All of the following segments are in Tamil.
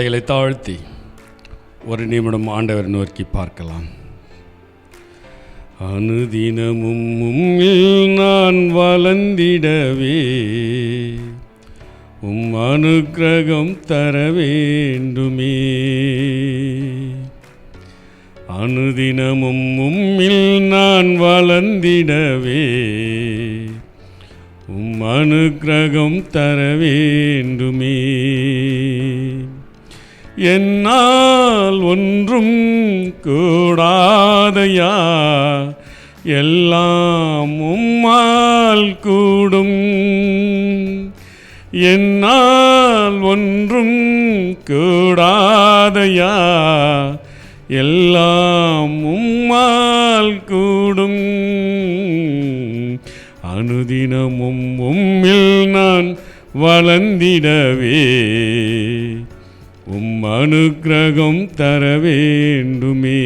தலைகளை தாழ்த்தி ஒரு நிமிடம் ஆண்டவர் நோக்கி பார்க்கலாம். அனுதினமும் நான் வளர்ந்திடவே உம் அனுக்கிரகம் தர வேண்டுமே அனுதினமும் உம்மில் நான் வளர்ந்திடவே உம் அனுக்கிரகம் தர வேண்டுமே என்னால் ஒன்றும் கூடாதையா? எல்லாம் உம்மால் கூடும். என்னால் ஒன்றும் கூடாதையா? எல்லாம் உம்மால் கூடும். அனுதினமும் உம்மில் நான் வளர்ந்திடவே அனுக்கிரகம் தர வேண்டுமே.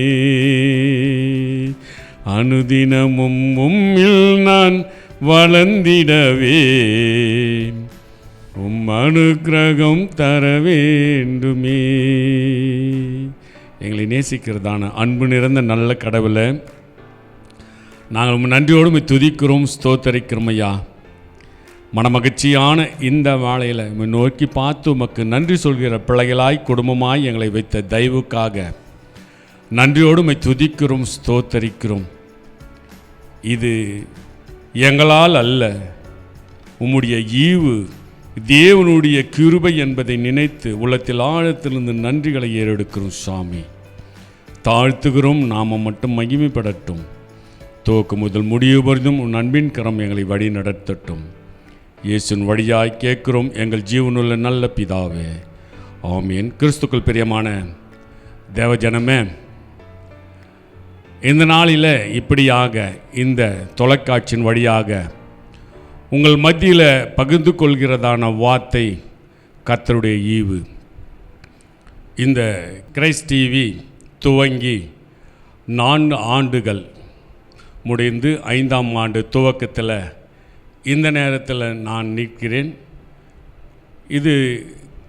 அனுதினமும் உம்மில் நான் வளர்ந்திடவே உம் அனுக்கிரகம் தர வேண்டுமே. எங்களை நேசிக்கிறதான அன்பு நிறைந்த நல்ல கடவுளை நாங்கள் நன்றியோடு துதிக்கிறோம் ஸ்தோத்தரிக்கிறோம் ஐயா. மனமகிழ்ச்சியான இந்த வேளையில் நோக்கி பார்த்து உமக்கு நன்றி சொல்கிற பிள்ளைகளாய் குடும்பமாய் எங்களை வைத்த தயவுக்காக நன்றியோடு உம்மை துதிக்கிறோம் ஸ்தோத்தரிக்கிறோம். இது எங்களால் அல்ல உம்முடைய ஈவு தேவனுடைய கிருபை என்பதை நினைத்து உள்ளத்தில் ஆழத்திலிருந்து நன்றிகளை ஏறெடுக்கிறோம் சாமி. தாழ்த்துகிறோம் நாம் மட்டும் மகிமைப்படட்டும். தோக்கு முதல் முடிவு பொழுதும் உன் அன்பின் கரம் எங்களை வழி நடத்தட்டும் இயேசுன் வழியாய் கேட்கிறோம். எங்கள் ஜீவனுள்ள நல்ல பிதாவே. ஆமீன். கிறிஸ்துக்கள் பிரியமான தேவஜனமே இந்த நாளில் இப்படியாக இந்த தொலைக்காட்சியின் வழியாக உங்கள் மத்தியில் பகிர்ந்து கொள்கிறதான வார்த்தை கத்தருடைய ஈவு. இந்த கிரைஸ்ட் டிவி துவங்கி நான்கு ஆண்டுகள் முடிந்து ஐந்தாம் ஆண்டு துவக்கத்தில் இந்த நேரத்தில் நான் நிற்கிறேன். இது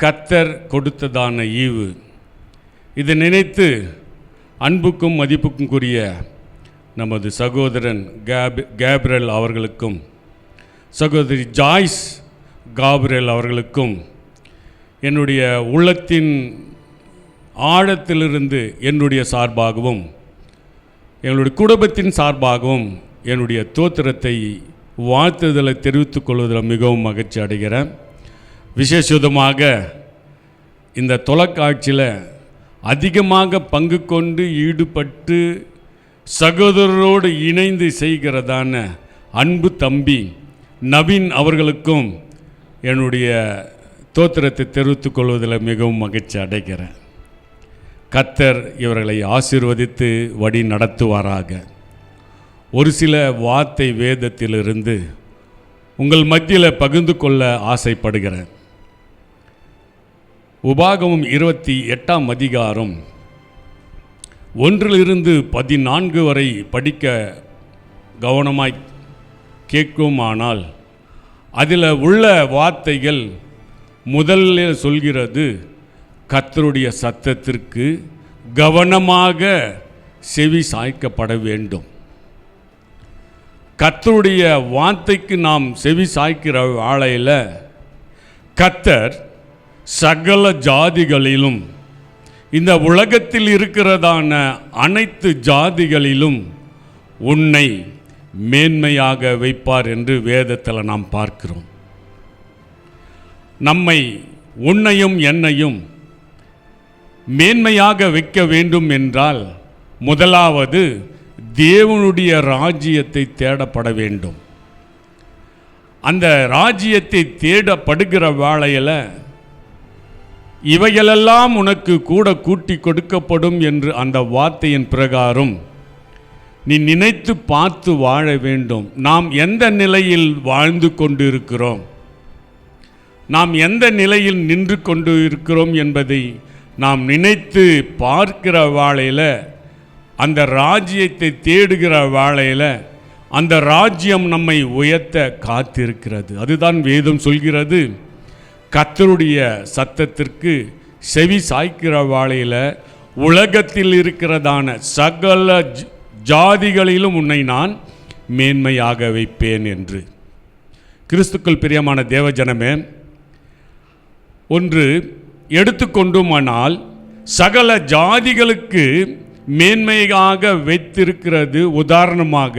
கத்தர் கொடுத்ததான ஈவு. இதை நினைத்து அன்புக்கும் மதிப்புக்கும் கூறிய நமது சகோதரன் கேப் கேப்ரல் அவர்களுக்கும் சகோதரி ஜாய்ஸ் காப்ரேல் அவர்களுக்கும் என்னுடைய உள்ளத்தின் ஆழத்திலிருந்து என்னுடைய சார்பாகவும் எங்களுடைய குடும்பத்தின் சார்பாகவும் என்னுடைய தோத்திரத்தை வாழ்த்துதலை தெரிவித்துக் கொள்வதில் மிகவும் மகிழ்ச்சி அடைகிறேன். விசேஷமாக இந்த தொலைக்காட்சியில் அதிகமாக பங்கு கொண்டு ஈடுபட்டு சகோதரரோடு இணைந்து செய்கிறதான அன்பு தம்பி நவீன் அவர்களுக்கும் என்னுடைய தோத்திரத்தை தெரிவித்துக் கொள்வதில் மிகவும் மகிழ்ச்சி அடைகிறேன். கத்தர் இவர்களை ஆசீர்வதித்து வழி நடத்துவாராக. ஒரு சில வார்த்தை வேதத்திலிருந்து உங்கள் மத்தியில் பகிர்ந்து கொள்ள ஆசைப்படுகிறேன். உபாகமும் இருபத்தி எட்டாம் அதிகாரம் ஒன்றிலிருந்து பதினான்கு வரை படிக்க கவனமாய் கேட்குமானால் அதில் உள்ள வார்த்தைகள் முதலில் சொல்கிறது கத்தருடைய சத்தத்திற்கு கவனமாக செவி சாய்க்கப்பட வேண்டும். கத்தருடைய வார்த்தைக்கு நாம் செவி சாய்க்கிற வாழையில் கத்தர் சகல ஜாதிகளிலும் இந்த உலகத்தில் இருக்கிறதான அனைத்து ஜாதிகளிலும் உன்னை மேன்மையாக வைப்பார் என்று வேதத்தில் நாம் பார்க்கிறோம். நம்மை உன்னையும் என்னையும் மேன்மையாக வைக்க வேண்டும் என்றால் முதலாவது தேவனுடைய ராஜ்யத்தை தேடப்பட வேண்டும். அந்த ராஜ்யத்தை தேடப்படுகிற வேளையில் இவைகளெல்லாம் உனக்கு கூட கூட்டி கொடுக்கப்படும் என்று அந்த வார்த்தையின் பிரகாரம் நீ நினைத்து பார்த்து வாழ வேண்டும். நாம் எந்த நிலையில் வாழ்ந்து கொண்டு இருக்கிறோம் நாம் எந்த நிலையில் நின்று கொண்டு இருக்கிறோம் என்பதை நாம் நினைத்து பார்க்கிற வாழையில் அந்த ராஜ்யத்தை தேடுகிற வேளையில் அந்த ராஜ்யம் நம்மை உயர்த்த காத்திருக்கிறது. அதுதான் வேதம் சொல்கிறது. கத்தருடைய சத்தத்திற்கு செவி சாய்க்கிற வாழையில் உலகத்தில் இருக்கிறதான சகல ஜாதிகளிலும் உன்னை நான் மேன்மையாக வைப்பேன் என்று. கிறிஸ்துக்கள் பிரியமான தேவஜனமே ஒன்று எடுத்துக்கொண்டுமானால் சகல ஜாதிகளுக்கு மேன்மையாக வைத்திருக்கிறது. உதாரணமாக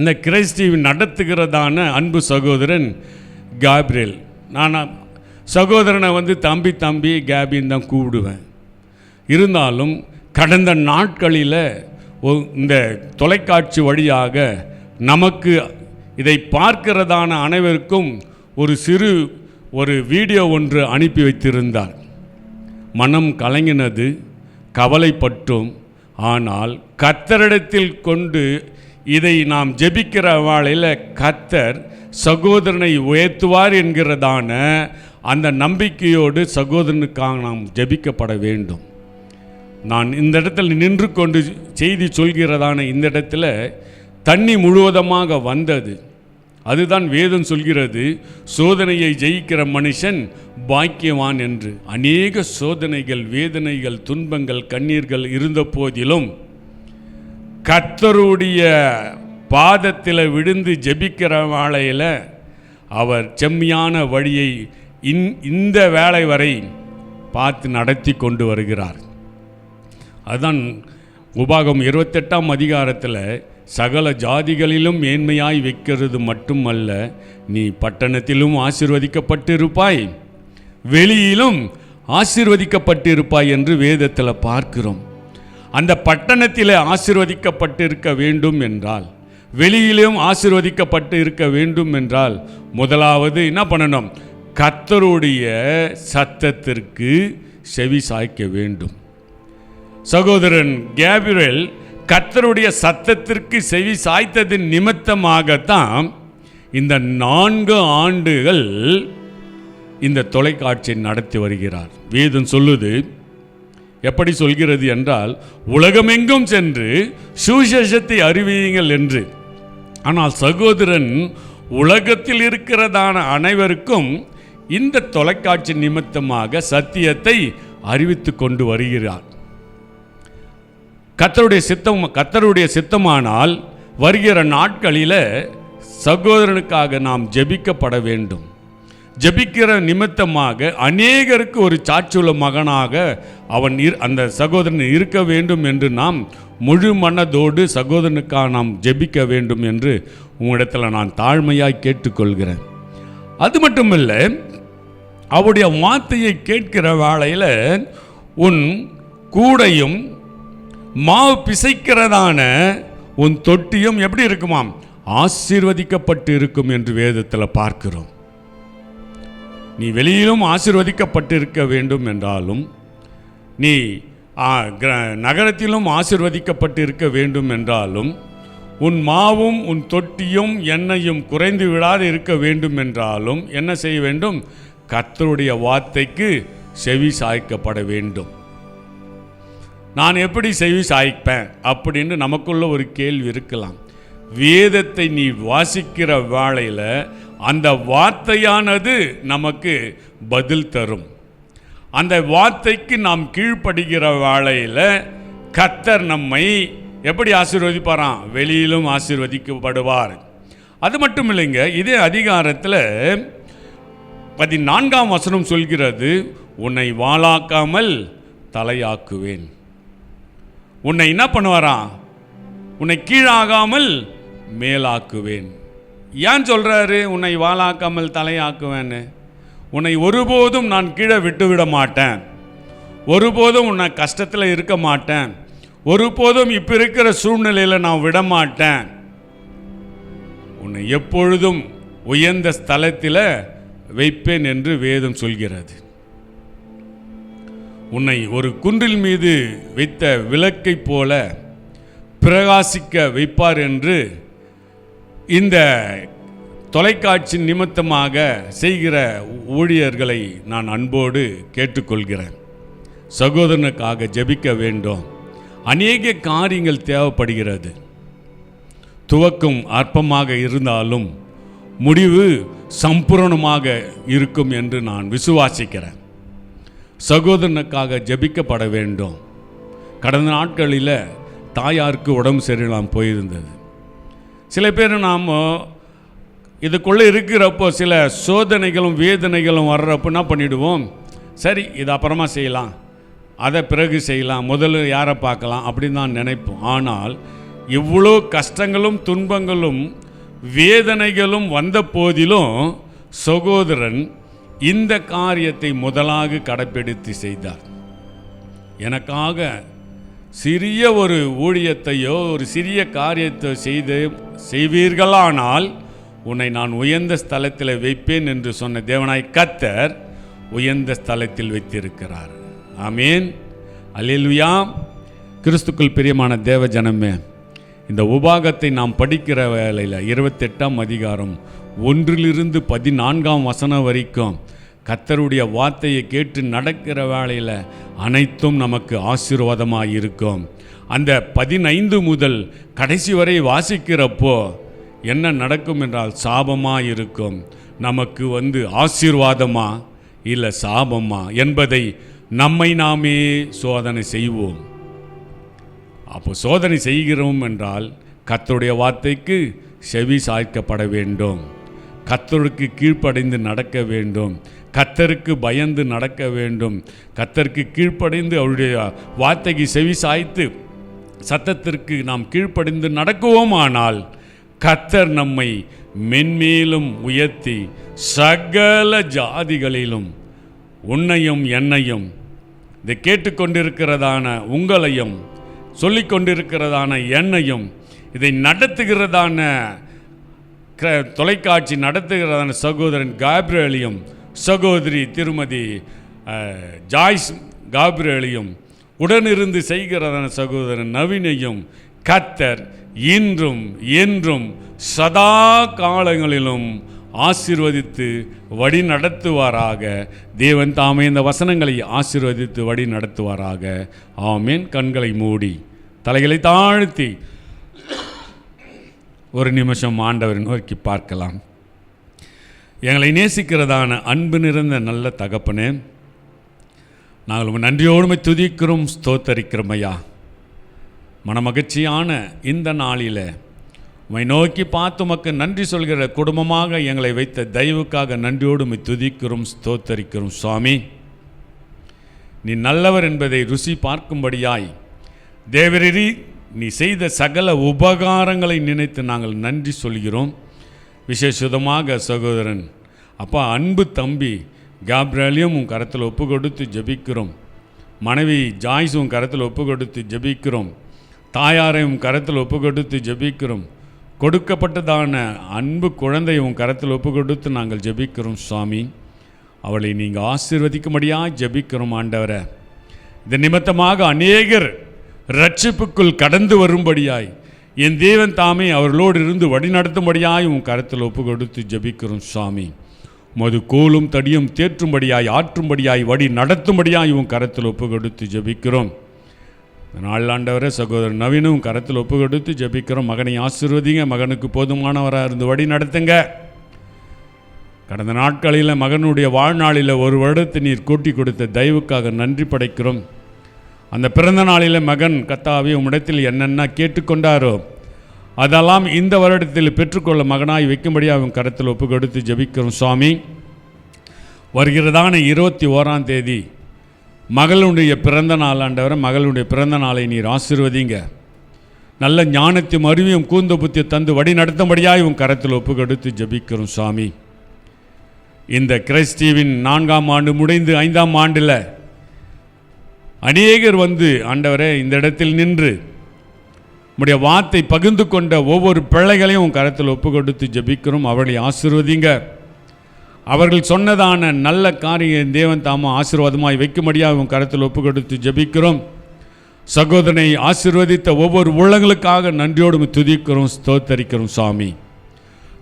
இந்த கிறிஸ்டிவ் நடத்துகிறதான அன்பு சகோதரன் காப்ரியல். நான் சகோதரனை வந்து தம்பி தம்பி கேபின்னு தான் கூப்பிடுவேன். இருந்தாலும் கடந்த நாட்களில் இந்த தொலைக்காட்சி வழியாக நமக்கு இதை பார்க்கிறதான அனைவருக்கும் ஒரு சிறு ஒரு வீடியோ ஒன்று அனுப்பி வைத்திருந்தார். மனம் கலங்கினது கவலைப்பட்டும். ஆனால் கத்தரிடத்தில் கொண்டு இதை நாம் ஜெபிக்கிற வாழையில் கத்தர் சகோதரனை உயர்த்துவார் என்கிறதான அந்த நம்பிக்கையோடு சகோதரனுக்காக நாம் ஜெபிக்கப்பட வேண்டும். நான் இந்த இடத்துல நின்று கொண்டு செய்தி சொல்கிறதான இந்த இடத்துல தண்ணி முழுவதமாக வந்தது. அதுதான் வேதம் சொல்கிறது சோதனையை ஜெயிக்கிற மனுஷன் பாக்கியவான் என்று. அநேக சோதனைகள் வேதனைகள் துன்பங்கள் கண்ணீர்கள் இருந்த போதிலும் கர்த்தருடைய பாதத்தில் விழுந்து ஜெபிக்கிற வாழையில் அவர் செம்மியான வழியை இன் இந்த வேலை வரை பார்த்து நடத்தி கொண்டு வருகிறார். அதுதான் உபாகம் இருபத்தெட்டாம் அதிகாரத்தில் சகல ஜாதிகளிலும் மேன்மையாய் வைக்கிறது மட்டுமல்ல நீ பட்டணத்திலும் ஆசிர்வதிக்கப்பட்டிருப்பாய் வெளியிலும் ஆசிர்வதிக்கப்பட்டிருப்பாய் என்று வேதத்தில் பார்க்கிறோம். அந்த பட்டணத்தில் ஆசிர்வதிக்கப்பட்டிருக்க வேண்டும் என்றால் வெளியிலும் ஆசிர்வதிக்கப்பட்டு இருக்க வேண்டும் என்றால் முதலாவது என்ன பண்ணணும்? கர்த்தருடைய சத்தத்திற்கு செவி சாய்க்க வேண்டும். சகோதரன் கேபிரல் கர்த்தருடைய சத்தத்திற்கு செவி சாய்த்ததின் நிமித்தமாகத்தான் இந்த நான்கு ஆண்டுகள் இந்த தொலைக்காட்சியை நடத்தி வருகிறார். வேதம் சொல்லுது எப்படி சொல்கிறது என்றால் உலகமெங்கும் சென்று சுவிசேஷத்தை அறிவியுங்கள் என்று. ஆனால் சகோதரன் உலகத்தில் இருக்கிறதான அனைவருக்கும் இந்த தொலைக்காட்சி நிமித்தமாக சத்தியத்தை அறிவித்து கொண்டு வருகிறார். கத்தருடைய சித்தம் கத்தருடைய சித்தமானால் வருகிற நாட்களில் சகோதரனுக்காக நாம் ஜெபிக்கப்பட வேண்டும். ஜெபிக்கிற நிமித்தமாக அநேகருக்கு ஒரு சாட்சியுள்ள மகனாக அவன் இரு அந்த சகோதரன் இருக்க வேண்டும் என்று நாம் முழு மனதோடு சகோதரனுக்காக நாம் ஜெபிக்க வேண்டும் என்று உங்களிடத்தில் நான் தாழ்மையாய் கேட்டுக்கொள்கிறேன். அது மட்டுமில்லை அவருடைய வார்த்தையை கேட்கிற வேளையில் உன் கூடையும் மாவு பிசைக்கிறதான உன் தொட்டியும் எப்படி இருக்குமாம்? ஆசீர்வதிக்கப்பட்டு இருக்கும் என்று வேதத்தில் பார்க்கிறோம். நீ வெளியிலும் ஆசீர்வதிக்கப்பட்டிருக்க வேண்டும் என்றாலும் நீ ஆ, கிர- நகரத்திலும் ஆசீர்வதிக்கப்பட்டிருக்க வேண்டும் என்றாலும் உன் மாவும் உன் தொட்டியும் எண்ணெயும் குறைந்து விடாது இருக்க வேண்டும் என்றாலும் என்ன செய்ய வேண்டும்? கத்தருடைய வார்த்தைக்கு செவி சாய்க்கப்பட வேண்டும். நான் எப்படி செவி சாய்ப்பேன் அப்படின்னு நமக்குள்ள ஒரு கேள்வி இருக்கலாம். வேதத்தை நீ வாசிக்கிற வேளையில் அந்த வார்த்தையானது நமக்கு பதில் தரும். அந்த வார்த்தைக்கு நாம் கீழ்ப்படுகிற வேளையில் கத்தர் நம்மை எப்படி ஆசீர்வதிப்பாராம்? வெளியிலும் ஆசீர்வதிக்கப்படுவார். அது மட்டும் இல்லைங்க இதே அதிகாரத்தில் பதினான்காம் வசனம் சொல்கிறது உன்னை வாளாக்காமல் தலையாக்குவேன். உன்னை என்ன பண்ணுவாராம்? உன்னை கீழாகாமல் மேலாக்குவேன். ஏன் சொல்கிறாரு உன்னை வாழாக்காமல் தலையாக்குவேன்னு. உன்னை ஒருபோதும் நான் கீழே விட்டுவிட மாட்டேன். ஒருபோதும் உன்னை கஷ்டத்தில் இருக்க மாட்டேன். ஒருபோதும் இப்போ இருக்கிற சூழ்நிலையில் நான் விட மாட்டேன். உன்னை எப்பொழுதும் உயர்ந்த ஸ்தலத்தில் வைப்பேன் என்று வேதம் சொல்கிறது. உன்னை ஒரு குன்றில் மீது வைத்த விளக்கைப் போல பிரகாசிக்க வைப்பார் என்று இந்த தொலைக்காட்சி நிமித்தமாக செய்கிற ஊழியர்களை நான் அன்போடு கேட்டுக்கொள்கிறேன். சகோதரனுக்காக ஜெபிக்க வேண்டும். அநேக காரியங்கள் தேவைப்படுகிறது. துவக்கம் அற்பமாக இருந்தாலும் முடிவு சம்பூரணமாக இருக்கும் என்று நான் விசுவாசிக்கிறேன். சகோதரனுக்காக ஜெபிக்கப்பட வேண்டும். கடந்த நாட்களில் தாயாருக்கு உடம்பு சரியில்லாமல் போயிருந்தது. சில பேர் நாம் இதுக்குள்ளே இருக்கிறப்போ சில சோதனைகளும் வேதனைகளும் வர்றப்போ என்ன பண்ணிடுவோம்? சரி இது அப்புறமா செய்யலாம். அதை பிறகு செய்யலாம். முதல்ல யாரை பார்க்கலாம் அப்படின்னு தான் நினைப்போம். ஆனால் இவ்வளோ கஷ்டங்களும் துன்பங்களும் வேதனைகளும் வந்த போதிலும் சகோதரன் இந்த காரியத்தை முதலாக கடைப்பிடித்து செய்தார். எனக்காக சிறிய ஒரு ஊழியத்தையோ ஒரு சிறிய காரியத்தை செய்து செய்வீர்களானால் உன்னை நான் உயர்ந்த ஸ்தலத்தில் வைப்பேன் என்று சொன்ன தேவனாய் கத்தர் உயர்ந்த ஸ்தலத்தில் வைத்திருக்கிறார். ஆமீன். அலில்வியாம் கிறிஸ்துக்குள் பிரியமான தேவ ஜனமே இந்த உபாகத்தை நாம் படிக்கிற வேலையில் இருபத்தெட்டாம் அதிகாரம் ஒன்றிலிருந்து பதினான்காம் வசனம் வரைக்கும் கத்தருடைய வார்த்தையை கேட்டு நடக்கிற வேலையில் அனைத்தும் நமக்கு ஆசீர்வாதமாக இருக்கும். அந்த பதினைந்து முதல் கடைசி வரை வாசிக்கிறப்போ என்ன நடக்கும் என்றால் சாபமாக இருக்கும். நமக்கு வந்து ஆசீர்வாதமா? இல்லை சாபமா? என்பதை நம்மை நாமே சோதனை செய்வோம். அப்போ சோதனை செய்கிறோம் என்றால் கத்தருடைய வார்த்தைக்கு செவி சாய்க்கப்பட வேண்டும். கத்தருக்கு கீழ்ப்படைந்து நடக்க வேண்டும். கத்தருக்கு பயந்து நடக்க வேண்டும். கத்தருக்கு கீழ்ப்படைந்து அவருடைய வார்த்தைக்கு செவி சாய்த்து சத்தத்திற்கு நாம் கீழ்ப்படிந்து நடக்குவோமானால் கத்தர் நம்மை மென்மேலும் உயர்த்தி சகல ஜாதிகளிலும் உன்னையும் என்னையும் இதை கேட்டுக்கொண்டிருக்கிறதான உங்களையும் சொல்லிக் கொண்டிருக்கிறதான எண்ணையும் இதை நடத்துகிறதான தொலைக்காட்சி நடத்துகிறதான சகோதரன் காப்ரேலியும் சகோதரி திருமதி ஜாய்ஸ் காப்ரேலியும் உடனிருந்து செய்கிறதான சகோதரன் நவீனையும் கத்தர் இன்றும் என்றும் சதா காலங்களிலும் ஆசிர்வதித்து வழி நடத்துவாராக தேவன் தாமே இந்த வசனங்களை ஆசிர்வதித்து வழி நடத்துவாராக ஆமேன். கண்களை மூடி தலைகளை தாழ்த்தி. ஒரு நிமிஷம் ஆண்டவரை நோக்கி பார்க்கலாம். எங்களை நேசிக்கிறதான அன்பு நிறைந்த நல்ல தகப்பனே நாங்கள் நன்றியோடுமை துதிக்கிறோம் ஸ்தோத்தரிக்கிறோம் ஐயா. மனமகிழ்ச்சியான இந்த நாளில் உமை நோக்கி பார்த்து உமக்கு நன்றி சொல்கிற குடும்பமாக எங்களை வைத்த தயவுக்காக நன்றியோடு உமை துதிக்கிறோம் ஸ்தோத்தரிக்கிறோம் சுவாமி. நீ நல்லவர் என்பதை ருசி பார்க்கும்படியாய் தேவரீ நீ செய்த சகல உபகாரங்களை நினைத்து நாங்கள் நன்றி சொல்கிறோம். விசேஷமாக சகோதரன் அப்பா அன்பு தம்பி காப்ரேலையும் உன் கரத்தில் ஒப்பு கொடுத்து ஜெபிக்கிறோம். மனைவி ஜாய்ஸ் உன் கரத்தில் ஒப்பு கொடுத்து ஜெபிக்கிறோம். தாயாரையும் உன் கரத்தில் ஒப்பு கொடுத்து ஜெபிக்கிறோம். கொடுக்கப்பட்டதான அன்பு குழந்தை உன் கரத்தில் ஒப்பு கொடுத்து நாங்கள் ஜெபிக்கிறோம் சுவாமி. அவளை நீங்கள் ஆசீர்வதிக்கும்படியாக ஜெபிக்கிறோம் ஆண்டவரை. இது நிமித்தமாக அநேகர் ரட்சிப்புக்குள் கடந்து வரும்படியாய் என் தேவன் தாமே அவர்களோடு இருந்து வழிநடத்தும்படியாய் உன் கரத்தில் ஒப்பு கொடுத்து ஜெபிக்கிறோம் சுவாமி. மது கோலும் தடியும் தேற்றும்படியாய் ஆற்றும்படியாய் வழி நடத்தும்படியாய் உன் கரத்தில் ஒப்பு கொடுத்து ஜெபிக்கிறோம். நாளாண்டவரே சகோதரர் நவீனும் கரத்தில் ஒப்பு கொடுத்து ஜெபிக்கிறோம். மகனை ஆசீர்வதிங்க. மகனுக்கு போதுமானவராக இருந்து வழி நடத்துங்க. கடந்த நாட்களில் மகனுடைய வாழ்நாளில் ஒரு வருடத்தை நீர் கூட்டி கொடுத்த தயவுக்காக நன்றி படைக்கிறோம். அந்த பிறந்த நாளில் மகன் கத்தாவி உம்மிடத்தில் என்னென்ன கேட்டுக்கொண்டாரோ அதெல்லாம் இந்த வருடத்தில் பெற்றுக்கொள்ள மகனாய் வைக்கும்படி அவன் கரத்தில் ஒப்பு கொடுத்து ஜெபிக்கிறோம் சுவாமி. வருகிறதான இருபத்தி ஓராம் தேதி மகளுடைய பிறந்த நாள் ஆண்டவரை மகளுடைய பிறந்த நாளை நீர் ஆசீர்வதிங்க. நல்ல ஞானத்தையும் அறிவியும் கூந்த புத்தி தந்து வழி நடத்தும்படியாக உன் கரத்தில் ஒப்பு கொடுத்து ஜெபிக்கிறோம் சாமி. இந்த கிறிஸ்டிவின் நான்காம் ஆண்டு முடிந்து ஐந்தாம் ஆண்டில் அநேகர் வந்து ஆண்டவரே இந்த இடத்தில் நின்று உடைய வார்த்தை பகிர்ந்து கொண்ட ஒவ்வொரு பிள்ளைகளையும் உன் கரத்தில் ஒப்பு கொடுத்து ஜெபிக்கிறோம். அவர்களை ஆசீர்வதிங்க. அவர்கள் சொன்னதான நல்ல காரியம் தேவன் தாமும் ஆசீர்வாதமாய் வைக்கும்படியாக உன் கருத்தில் ஒப்பு கொடுத்து ஜெபிக்கிறோம். சகோதரனை ஆசீர்வதித்த ஒவ்வொரு உள்ளங்களுக்காக நன்றியோடு துதிக்கிறோம் ஸ்தோத்தரிக்கிறோம் சுவாமி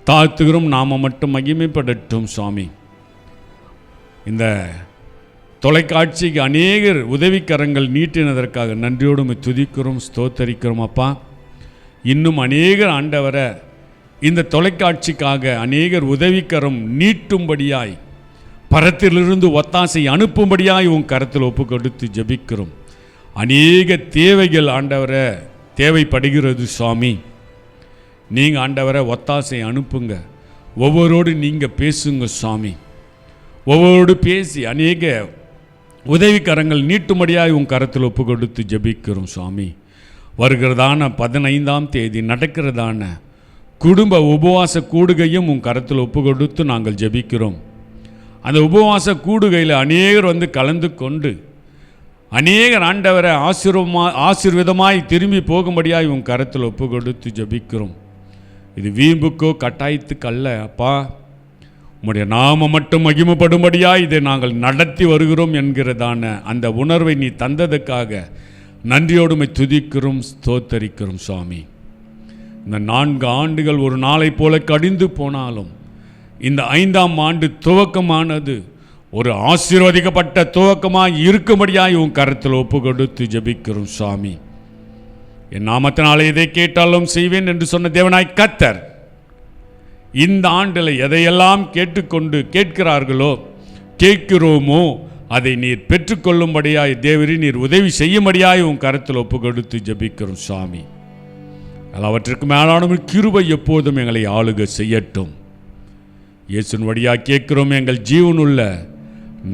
தாழ்த்துகிறோம் நாம மட்டும் மகிமைப்படட்டும் சுவாமி இந்த தொலைக்காட்சிக்கு அநேகர் உதவிக்கரங்கள் நீட்டினதற்காக நன்றியோடு துதிக்கிறோம் ஸ்தோத்தரிக்கிறோம் அப்பா. இன்னும் அநேகர் ஆண்டவரை இந்த தொலைக்காட்சிக்காக அநேகர் உதவிக்கரம் நீட்டும்படியாய் பரத்திலிருந்து ஒத்தாசை அனுப்பும்படியாய் உன் கரத்தில் ஒப்பு கொடுத்து ஜெபிக்கிறோம். அநேக தேவைகள் ஆண்டவரை தேவைப்படுகிறது சுவாமி. நீங்கள் ஆண்டவரை ஒத்தாசை அனுப்புங்க. ஒவ்வொருவோடு நீங்கள் பேசுங்க சுவாமி. ஒவ்வொரு பேசி அநேக உதவிக்கரங்கள் நீட்டும்படியாய் உன் கரத்தில் ஒப்பு கொடுத்து ஜெபிக்கிறோம் சுவாமி. வருகிறதான பதினைந்தாம் தேதி நடக்கிறதான குடும்ப உபவாச கூடுகையும் உன் கரத்தில் ஒப்பு கொடுத்து நாங்கள் ஜெபிக்கிறோம். அந்த உபவாச கூடுகையில் அநேகர் வந்து கலந்து கொண்டு அநேகர் ஆண்டவரை ஆசீர்வமா ஆசீர்விதமாய் திரும்பி போகும்படியாக உன் கரத்தில் ஒப்பு கொடுத்து ஜெபிக்கிறோம். இது வீம்புக்கோ கட்டாயத்துக்கு அல்ல அப்பா. உம்முடைய நாம மட்டும் மகிமைப்படும்படியாய் இதை நாங்கள் நடத்தி வருகிறோம் என்கிறதான அந்த உணர்வை நீ தந்ததுக்காக நன்றியோடுமை துதிக்கிறோம் ஸ்தோத்தரிக்கிறோம் சுவாமி. இந்த நான்கு ஆண்டுகள் ஒரு நாளை போல கடிந்து போனாலும் இந்த ஐந்தாம் ஆண்டு துவக்கமானது ஒரு ஆசீர்வதிக்கப்பட்ட துவக்கமாக இருக்கும்படியாய் உன் கரத்தில் ஒப்பு கொடுத்து ஜெபிக்கிறோம் சுவாமி என் நாமத்தினாலே இதை கேட்டாலும் செய்வேன் என்று சொன்ன தேவனாய் கத்தர் இந்த ஆண்டில் எதையெல்லாம் கேட்டுக்கொண்டு கேட்கிறார்களோ கேட்கிறோமோ அதை நீர் பெற்றுக்கொள்ளும்படியாய் தேவரி நீர் உதவி செய்யும்படியாய் உன் கரத்தில் ஒப்பு கொடுத்து ஜெபிக்கிறோம் சுவாமி எல்லாவற்றிற்கு மேலான கிருபை எப்போதும் எங்களை ஆளுக செய்யட்டும். இயேசுன் வழியாக கேட்கிறோம் எங்கள் ஜீவனுள்ள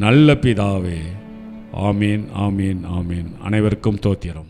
நல்ல பிதாவே. ஆமீன் ஆமீன் ஆமீன். அனைவருக்கும் தோத்திரம்.